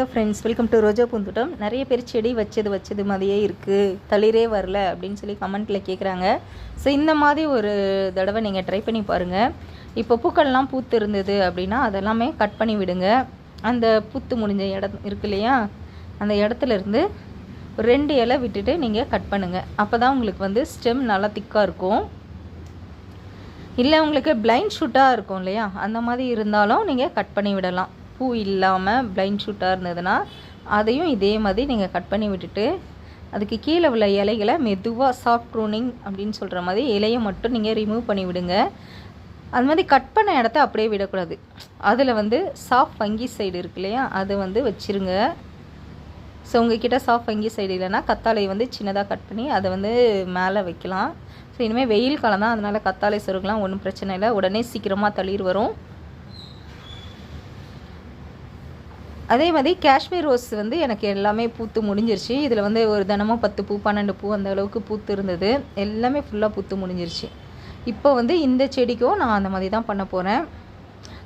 Hello friends welcome to Roja Poonthottam நிறைய பேர் செடி வச்சது வச்சது மாதிரியே இருக்குது தளிரே வரல அப்படின்னு சொல்லி கமெண்ட்டில் கேட்குறாங்க ஸோ இந்த மாதிரி ஒரு தடவை நீங்கள் ட்ரை பண்ணி பாருங்கள் இப்போ பூக்கள்லாம் பூத்து இருந்தது அப்படின்னா அதெல்லாமே கட் பண்ணி விடுங்க. அந்த பூத்து முடிஞ்ச இடம் இருக்கு இல்லையா? அந்த இடத்துல இருந்து ஒரு ரெண்டு இலை விட்டுட்டு நீங்கள் கட் பண்ணுங்கள் அப்போ தான் உங்களுக்கு வந்து ஸ்டெம் நல்லா திக்காக இருக்கும். இல்லை உங்களுக்கு பிளைண்ட் ஷூட்டாக இருக்கும் இல்லையா? அந்த மாதிரி இருந்தாலும் நீங்கள் கட் பண்ணி விடலாம். பூ இல்லாமல் பிளைண்ட் ஷூட்டாக இருந்ததுன்னா அதையும் இதே மாதிரி நீங்கள் கட் பண்ணி விட்டுட்டு அதுக்கு கீழே உள்ள இலைகளை மெதுவாக சாஃப்ட் ப்ரூனிங் அப்படின்னு சொல்கிற மாதிரி இலையை மட்டும் நீங்கள் ரிமூவ் பண்ணி விடுங்க. அது மாதிரி கட் பண்ண இடத்த அப்படியே விடக்கூடாது. அதில் வந்து சாஃப்ட் வங்கி சைடு இருக்கு இல்லையா? அதை வந்து வச்சுருங்க. ஸோ உங்ககிட்ட சாஃப்ட் வங்கி சைடு இல்லைன்னா கத்தாழை வந்து சின்னதாக கட் பண்ணி அதை வந்து மேலே வைக்கலாம். ஸோ இனிமேல் வெயில் காலம் தான் அதனால் கத்தாழை சொருக்கலாம் ஒன்றும் பிரச்சனை இல்லை. உடனே சீக்கிரமாக தளிர் வரும். அதே மாதிரி காஷ்மீர் ரோஸ் வந்து எனக்கு எல்லாமே பூத்து முடிஞ்சிருச்சு. இதில் வந்து ஒரு தினமும் பத்து பூ பன்னெண்டு பூ அந்த அளவுக்கு பூத்து இருந்தது. எல்லாமே ஃபுல்லாக பூத்து முடிஞ்சிருச்சு. இப்போ வந்து இந்த செடிக்கும் நான் அந்த மாதிரி தான் பண்ண போகிறேன்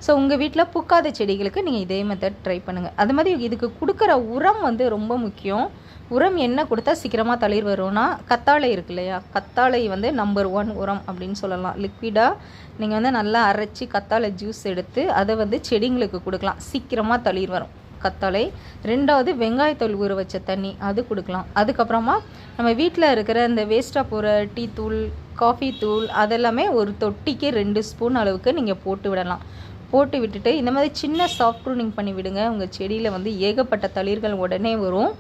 ஸோ உங்கள் வீட்டில் பூக்காத செடிகளுக்கு நீங்கள் இதே மெத்தட் ட்ரை பண்ணுங்கள் அது மாதிரி இதுக்கு கொடுக்குற உரம் வந்து ரொம்ப முக்கியம். உரம் என்ன கொடுத்தா சீக்கிரமாக தளிர் வரும்னா கத்தாழை இருக்கு இல்லையா? கத்தாழை வந்து நம்பர் ஒன் உரம் அப்படின்னு சொல்லலாம். லிக்விடாக நீங்கள் வந்து நல்லா அரைச்சி கத்தாழை ஜூஸ் எடுத்து அதை வந்து செடிங்களுக்கு கொடுக்கலாம். சீக்கிரமாக தளிர் வரும். கத்தாழை ரெண்டாவது வெங்காயத்தூள் ஊற வச்ச தண்ணி அது கொடுக்கலாம். அதுக்கப்புறமா நம்ம வீட்டில் இருக்கிற இந்த வேஸ்ட்டாக போகிற டீ தூள் காஃபி தூள் அதெல்லாமே ஒரு தொட்டிக்கு ரெண்டு ஸ்பூன் அளவுக்கு நீங்கள் போட்டு விடலாம். போட்டு விட்டுட்டு இந்த மாதிரி சின்ன சாஃப்ட் ப்ரூனிங் பண்ணி விடுங்க. உங்கள் செடியில் வந்து ஏகப்பட்ட தளிர்கள் உடனே வரும்.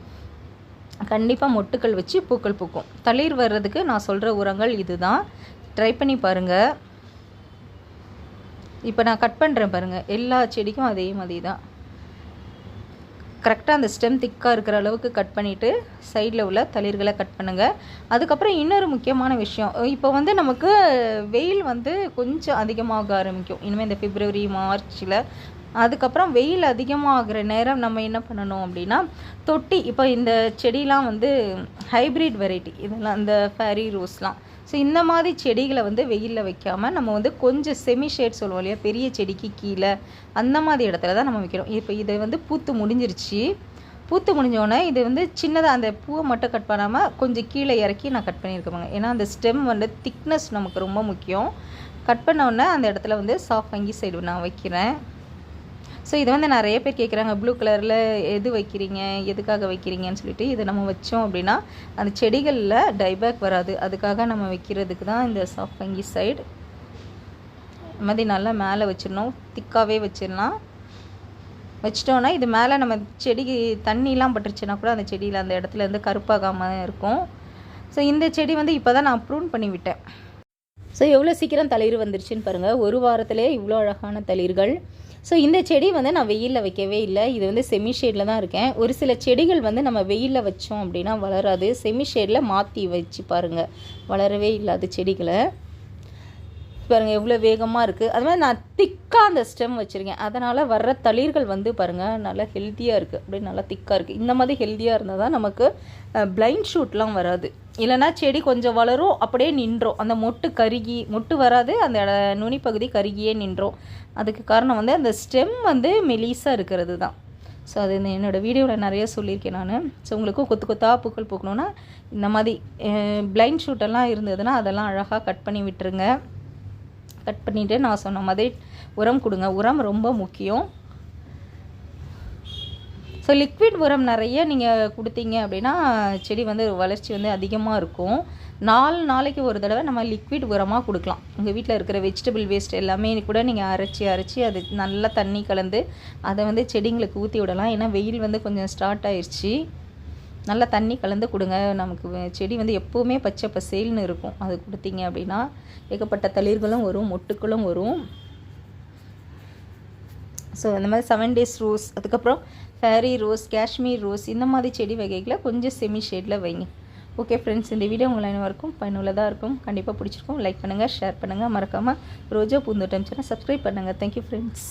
கண்டிப்பாக மொட்டுக்கள் வச்சு பூக்கள் பூக்கும். தளிர் வர்றதுக்கு நான் சொல்கிற உரங்கள் இதுதான். ட்ரை பண்ணி பாருங்கள் இப்போ நான் கட் பண்ணுறேன் பாருங்கள் எல்லா செடிக்கும் அதே மாதிரி தான் கரெக்டாக அந்த ஸ்டெம் திக்காக இருக்கிற அளவுக்கு கட் பண்ணிவிட்டு சைடில் உள்ள தளிர்களை கட் பண்ணுங்கள் அதுக்கப்புறம் இன்னொரு முக்கியமான விஷயம் இப்போ வந்து நமக்கு வெயில் வந்து கொஞ்சம் அதிகமாக ஆரம்பிக்கும். இனிமேல் இந்த பிப்ரவரி மார்ச்சில் அதுக்கப்புறம் வெயில் அதிகமாகிற நேரம் நம்ம என்ன பண்ணணும் அப்படின்னா தொட்டி இப்போ இந்த செடிலாம் வந்து ஹைப்ரிட் வெரைட்டி இதெல்லாம் இந்த ஃபேரி ரோஸ்லாம் ஸோ இந்த மாதிரி செடிகளை வந்து வெயிலில் வைக்காமல் நம்ம வந்து கொஞ்சம் செமி ஷேட் சொல்லுவோம் இல்லையா? பெரிய செடிக்கு கீழே அந்த மாதிரி இடத்துல தான் நம்ம வைக்கிறோம். இப்போ இதை வந்து பூத்து முடிஞ்சிருச்சு. பூத்து முடிஞ்சோடனே இது வந்து சின்னதாக அந்த பூவை மட்டும் கட் பண்ணாமல் கொஞ்சம் கீழே இறக்கி நான் கட் பண்ணியிருக்கேன் ஏன்னா அந்த ஸ்டெம் வந்து திக்னஸ் நமக்கு ரொம்ப முக்கியம். கட் பண்ண உடனே அந்த இடத்துல வந்து சாஃப்ட் வங்கி சைடு நான் வைக்கிறேன். ஸோ இதை வந்து நிறைய பேர் கேட்குறாங்க ப்ளூ கலரில் எது வைக்கிறீங்க? எதுக்காக வைக்கிறீங்கன்னு சொல்லிட்டு இதை நம்ம வச்சோம் அப்படின்னா அந்த செடிகளில் டைபேக் வராது. அதுக்காக நம்ம வைக்கிறதுக்கு தான் இந்த சாஃபங்கி சைடு இந்த மாதிரி நல்லா மேலே வச்சிடணும். திக்காகவே வச்சிடலாம். வச்சிட்டோன்னா இது மேலே நம்ம செடிக்கு தண்ணிலாம் பட்டுருச்சுன்னா கூட அந்த செடியில் அந்த இடத்துல இருந்து கருப்பாகாமல் இருக்கும். ஸோ இந்த செடி வந்து இப்போ தான் நான் ப்ரூன் பண்ணி விட்டேன். ஸோ எவ்வளோ சீக்கிரம் தளிர் வந்துருச்சுன்னு பாருங்கள் ஒரு வாரத்திலே இவ்வளோ அழகான தளிர்கள். ஸோ இந்த செடி வந்து நான் வெயிலில் வைக்கவே இல்லை. இது வந்து செமி ஷேடில் தான் இருக்கேன். ஒரு சில செடிகள் வந்து நம்ம வெயிலில் வச்சோம் அப்படின்னா வளராது. செமி ஷேடில் மாற்றி வச்சு பாருங்கள் வளரவே இல்லாத செடிகளை. பாருங்கள் எவ்வளோ வேகமாக இருக்குது அது மாதிரி நான் திக்காக அந்த ஸ்டெம் வச்சுருக்கேன். அதனால் வர்ற தளிர்கள் வந்து பாருங்கள் நல்லா ஹெல்த்தியாக இருக்குது அப்படியே நல்லா திக்காக இருக்குது இந்த மாதிரி ஹெல்த்தியாக இருந்தால் தான் நமக்கு பிளைண்ட் ஷூட்லாம் வராது. இல்லைனா செடி கொஞ்சம் வளரும் அப்படியே நின்றோம். அந்த மொட்டு கருகி மொட்டு வராது அந்த நுனி பகுதி கருகியே நின்றோம். அதுக்கு காரணம் வந்து அந்த ஸ்டெம் வந்து மெலிசாக இருக்கிறது தான் ஸோ அது என்னோடய வீடியோவில் நிறைய சொல்லியிருக்கேன் நான். ஸோ உங்களுக்கும் கொத்து கொத்தாக பூக்கள் பூக்கணுன்னா இந்த மாதிரி பிளைண்ட் ஷூட்டெல்லாம் இருந்ததுன்னா அதெல்லாம் அழகாக கட் பண்ணி விட்டுருங்க. கட் பண்ணிவிட்டு நான் சொன்ன மாதிரி உரம் கொடுங்க. உரம் ரொம்ப முக்கியம். ஸோ லிக்விட் உரம் நிறைய நீங்கள் கொடுத்தீங்க அப்படின்னா செடி வந்து வளர்ச்சி வந்து அதிகமாக இருக்கும். நாலு நாளைக்கு ஒரு தடவை நம்ம லிக்விட் உரமாக கொடுக்கலாம். உங்கள் வீட்டில் இருக்கிற வெஜிடபிள் வேஸ்ட் எல்லாமே கூட நீங்கள் அரைச்சி அரைச்சி அது நல்லா தண்ணி கலந்து அதை வந்து செடிங்களுக்கு ஊற்றி விடலாம். ஏன்னா வெயில் வந்து கொஞ்சம் ஸ்டார்ட் ஆயிடுச்சு நல்லா தண்ணி கலந்து கொடுங்க. நமக்கு செடி வந்து எப்போவுமே பச்சை பசேல்னு இருக்கும். அது கொடுத்தீங்க அப்படின்னா ஏகப்பட்ட தளிர்களும் வரும் மொட்டுக்களும் வரும். ஸோ அந்த மாதிரி செவன் டேஸ் ரோஸ் அதுக்கப்புறம் ஃபேரி ரோஸ் காஷ்மீர் ரோஸ் இந்த மாதிரி செடி வகைகளை கொஞ்சம் செமி ஷேடில் வைங்க. ஓகே ஃப்ரெண்ட்ஸ் இந்த வீடியோ உங்களை அனைவருக்கும் பயனுள்ளதாக இருக்கும். கண்டிப்பாக பிடிச்சிருக்கும். லைக் பண்ணுங்கள் ஷேர் பண்ணுங்கள் மறக்காமல் ரோஜா பூந்தோட்டம் சேனல் சப்ஸ்கிரைப் பண்ணுங்கள் தேங்க்யூ ஃப்ரெண்ட்ஸ்